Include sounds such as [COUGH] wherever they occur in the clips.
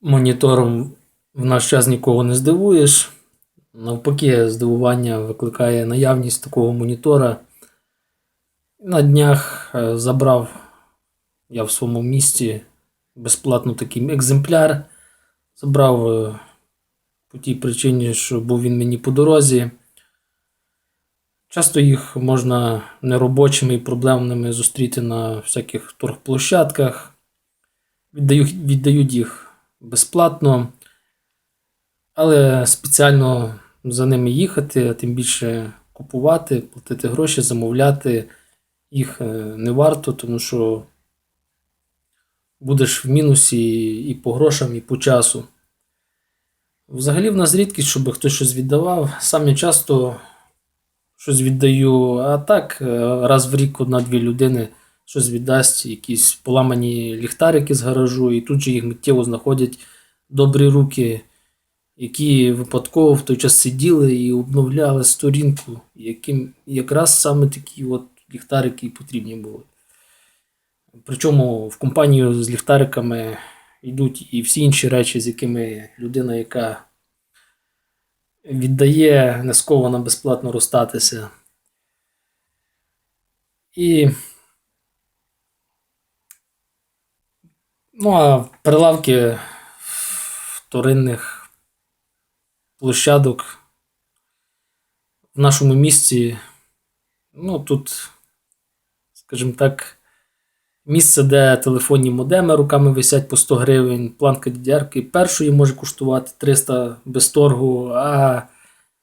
монітором в наш час нікого не здивуєш. Навпаки, здивування викликає наявність такого монітора. На днях е, забрав я в своєму місті безплатно такий екземпляр. Забрав е, по тій причині, що був він мені по дорозі. Часто їх можна неробочими і проблемними зустріти на всяких торгплощадках. Віддаю, віддають їх безплатно, але спеціально за ними їхати, а тим більше купувати, платити гроші, замовляти їх е, не варто, тому що будеш в мінусі і по грошам, і по часу. Взагалі в нас рідкість, щоб хтось щось віддавав. Сам я часто щось віддаю, а так е, раз в рік одна-дві людини щось віддасть, якісь поламані ліхтарики з гаражу, і тут же їх миттєво знаходять добрі руки, які випадково в той час сиділи і обновляли сторінку, яким якраз саме такі от ліхтарики потрібні були. Причому в компанію з ліхтариками йдуть і всі інші речі, з якими людина, яка віддає, не скована безплатно розстатися. І ну, а прилавки вторинних площадок в нашому місті, ну тут, скажімо так, місце, де телефонні модеми руками висять по 100 гривень, планка DDR першої може коштувати 300 без торгу, а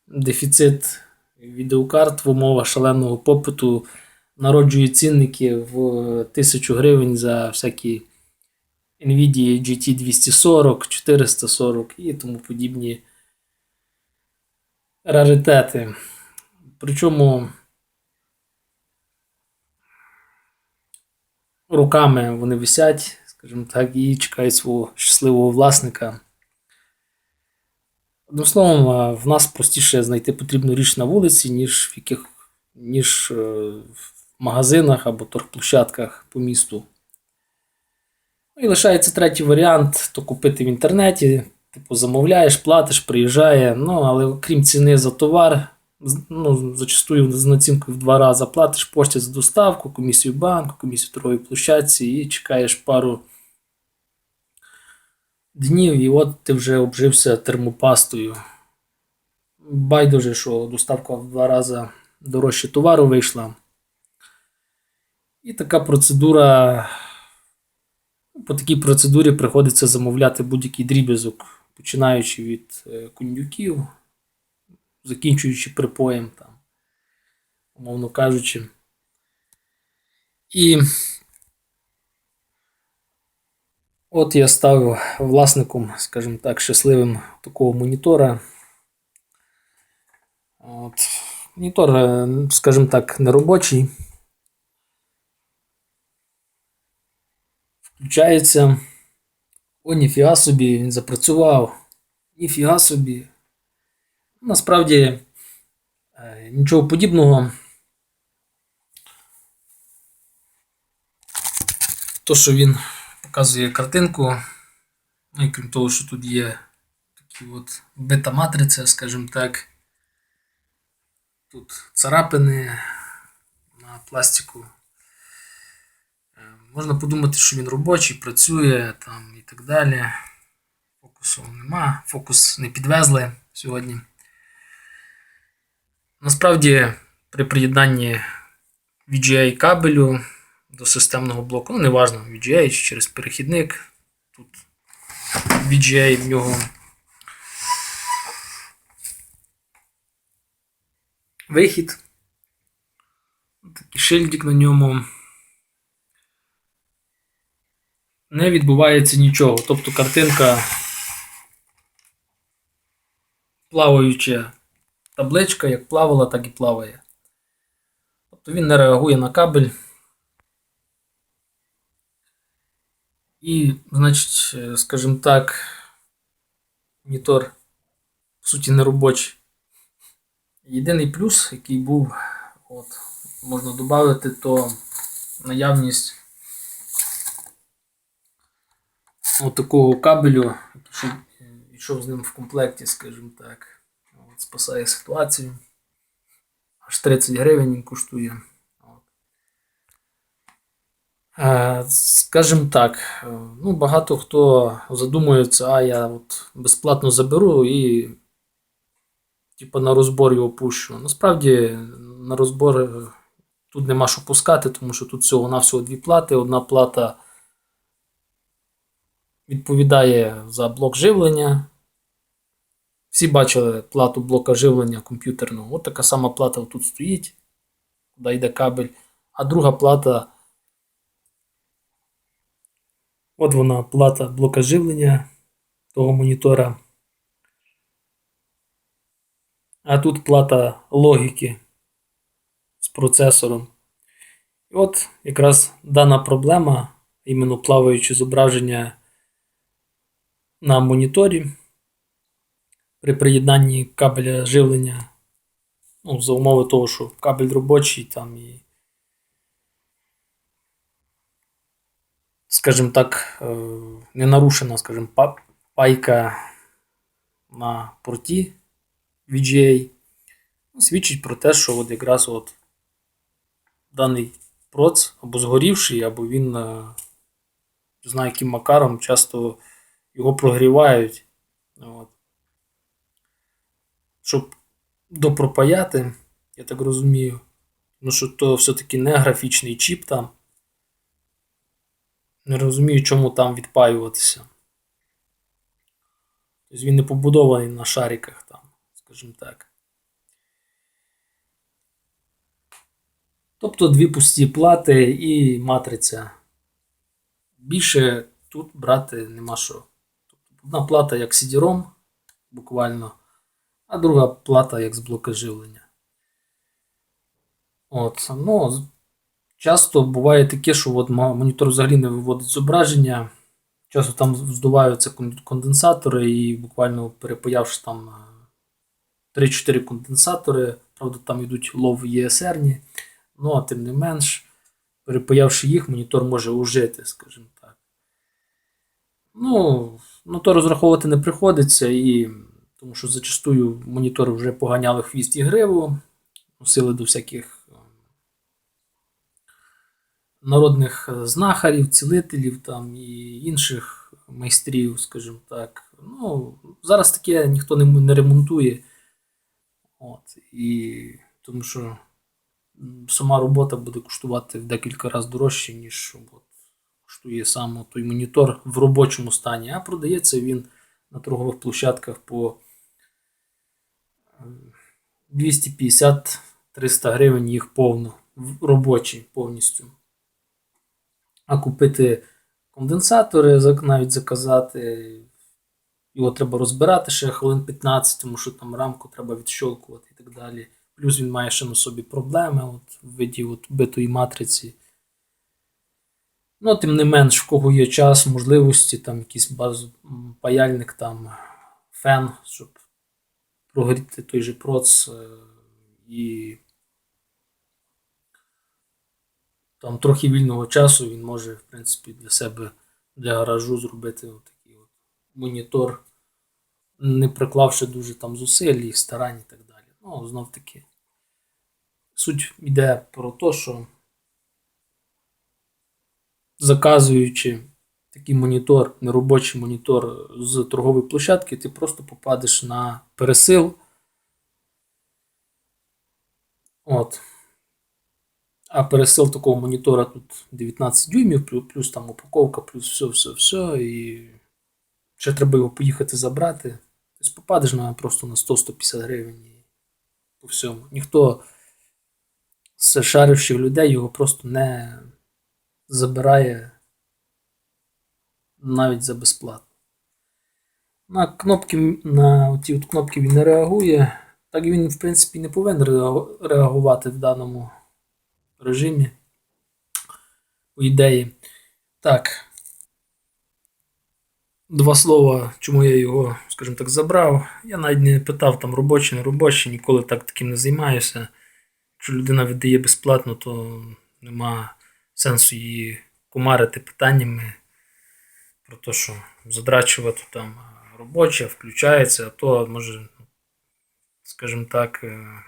дефіцит відеокарт в умовах шаленого попиту народжує цінники в 1000 гривень за всякі Nvidia GT 240, 440 і тому подібні раритети. Причому руками вони висять, скажімо так, і чекають свого щасливого власника. Одним словом, в нас простіше знайти потрібну річ на вулиці, ніж в яких ніж е, в магазинах або торгплощадках по місту. Ну і лишається третій варіант то купити в інтернеті. Типу, замовляєш, платиш, приїжджає. Ну, але крім ціни за товар, ну, зачастую з націнкою в два рази платиш пошті за доставку, комісію банку, комісію торгової площадці і чекаєш пару днів, і от ти вже обжився термопастою. Байдуже, що доставка в два рази дорожче товару вийшла. І така процедура. По такій процедурі приходиться замовляти будь-який дріб'язок, починаючи від е, кондюків, закінчуючи припоєм, там, умовно кажучи. І от я став власником, скажімо так, щасливим такого монітора. От. Монітор, е, скажімо так, неробочий. Включається. О, ніфіга собі, він запрацював. Ніфіга собі. Насправді е, нічого подібного. То, що він показує картинку, ну і крім того, що тут є такі от бета-матриця, скажімо так. Тут царапини на пластику. Можна подумати, що він робочий, працює там і так далі. Фокусу нема, фокус не підвезли сьогодні. Насправді, при приєднанні VGA кабелю до системного блоку, ну неважно, VGA чи через перехідник. Тут VGA в нього вихід. Такий шильдик на ньому. Не відбувається нічого. Тобто картинка плаваюча табличка, як плавала, так і плаває. Тобто він не реагує на кабель. І, значить, е, скажімо так, монітор, по суті, не робочий. Єдиний плюс, який був, от, можна додати, то наявність отакого кабелю, який е, йшов з ним в комплекті, скажімо так. От, спасає ситуацію. Аж 30 гривень він коштує. От. Е, Скажімо так, е, ну, багато хто задумується, а я от безплатно заберу і типу, на розбор його пущу. Насправді на розбор е, тут нема що пускати, тому що тут всього-навсього дві плати. Одна плата відповідає за блок живлення. Всі бачили плату блока живлення комп'ютерного. От така сама плата тут стоїть, куди йде кабель. А друга плата. От вона плата блока живлення того монітора. А тут плата логіки з процесором. І от якраз дана проблема, іменно плаваюче зображення на моніторі при приєднанні кабеля живлення. Ну, за умови того, що кабель робочий там і. Скажімо так, е, не нарушена, скажімо, пайка на порті VGA. Ну, Свідчить про те, що от якраз от даний проц або згорівший, або він, е, не знаю, яким макаром часто його прогрівають. От. Щоб допропаяти, я так розумію, ну що то все-таки не графічний чіп там. Не розумію, чому там відпаюватися. Тобто він не побудований на шариках там, скажімо так. Тобто дві пусті плати і матриця. Більше тут брати нема що. Одна плата як CD-ROM, буквально, а друга плата як з блока живлення. От, ну, часто буває таке, що от монітор взагалі не виводить зображення. Часто там здуваються конденсатори і буквально перепаявши там е, 3-4 конденсатори, правда, там йдуть лов ESR, ну, а тим не менш, перепаявши їх, монітор може ужити, скажімо так. Ну, на то розраховувати не приходиться, і, тому що зачастую монітори вже поганяли хвіст і гриву, носили до всяких е, народних знахарів, цілителів там, і інших майстрів, скажімо так. Ну, зараз таке ніхто не, не ремонтує. От, і, тому що сама робота буде коштувати в декілька разів дорожче, ніж от, коштує сам той монітор в робочому стані, а продається він на торгових площадках по е, 250-300 гривень їх повно, робочі повністю. А купити конденсатори, навіть заказати, його треба розбирати ще хвилин 15, тому що там рамку треба відщолкувати і так далі. Плюс він має ще на собі проблеми от, в виді от, битої матриці. Ну, тим не менш, в кого є час, можливості, там якийсь баз, паяльник, там, фен, щоб прогріти той же проц е, і там трохи вільного часу він може, в принципі, для себе, для гаражу зробити такий от монітор, не приклавши дуже там зусиль і старань і так далі. Ну, знов таки. Суть йде про те, що заказуючи такий монітор, неробочий монітор з торгової площадки, ти просто попадеш на пересил. От. А пересил такого монітора тут 19 дюймів, плюс, там упаковка, плюс все, все, все. І ще треба його поїхати забрати. Тобто попадеш на просто на 100-150 гривень по всьому. Ніхто з шаривших людей його просто не забирає навіть за безплатно. На кнопки, на ті от кнопки він не реагує. Так він, в принципі, не повинен реагувати в даному режимі. У ідеї. Так. Два слова, чому я його, скажімо так, забрав. Я навіть не питав там робочі, не робочі, ніколи так таким не займаюся. Якщо людина віддає безплатно, то нема сенсу її кумарити питаннями. про те, що задрачувати там робоче, включається, а то може, скажімо так, е,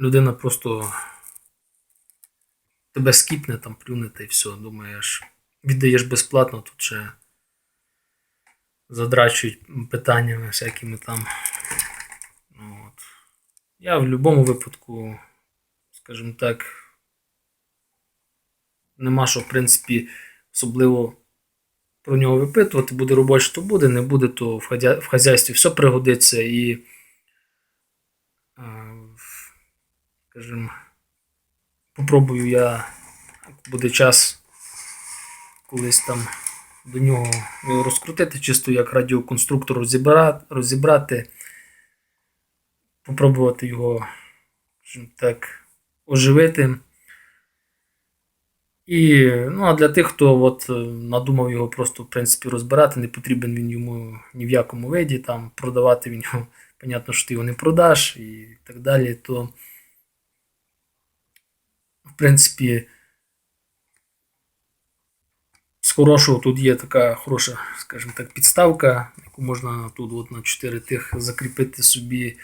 людина просто тебе скіпне, там плюне та й все. Думаєш, віддаєш безплатно, тут ще задрачують питаннями всякими там. Ну, от. Я в будь-якому випадку, скажімо так, нема що, в принципі, особливо про нього випитувати. Буде робоче, то буде, не буде, то в, хазя... в хазяйстві все пригодиться і, скажімо, попробую я, буде час, колись там до нього його розкрутити, чисто як радіоконструктор розібрати, розібрати попробувати його скажімо так оживити. І, ну, а для тих, хто от, е, надумав його просто в принципі розбирати, не потрібен він йому ні в якому виді, там продавати він його, [LAUGHS] понятно, що ти його не продаш і так далі, то в принципі з хорошого тут є така хороша, скажімо так, підставка, яку можна тут от на 4 тих закріпити собі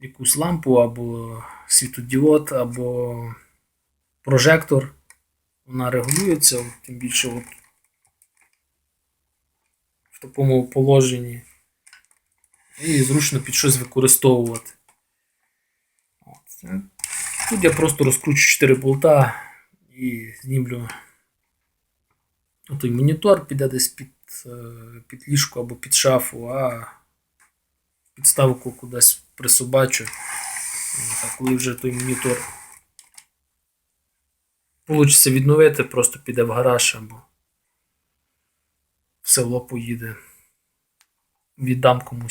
якусь лампу або світодіод, або прожектор. Вона регулюється, тим більше от, в такому положенні. І зручно під щось використовувати. Тут я просто розкручу 4 болта і знімлю той монітор, піде десь під, е, під ліжко або під шафу, а підставку кудись присобачу. А коли вже той монітор вийде відновити, просто піде в гараж або в село поїде. Віддам комусь.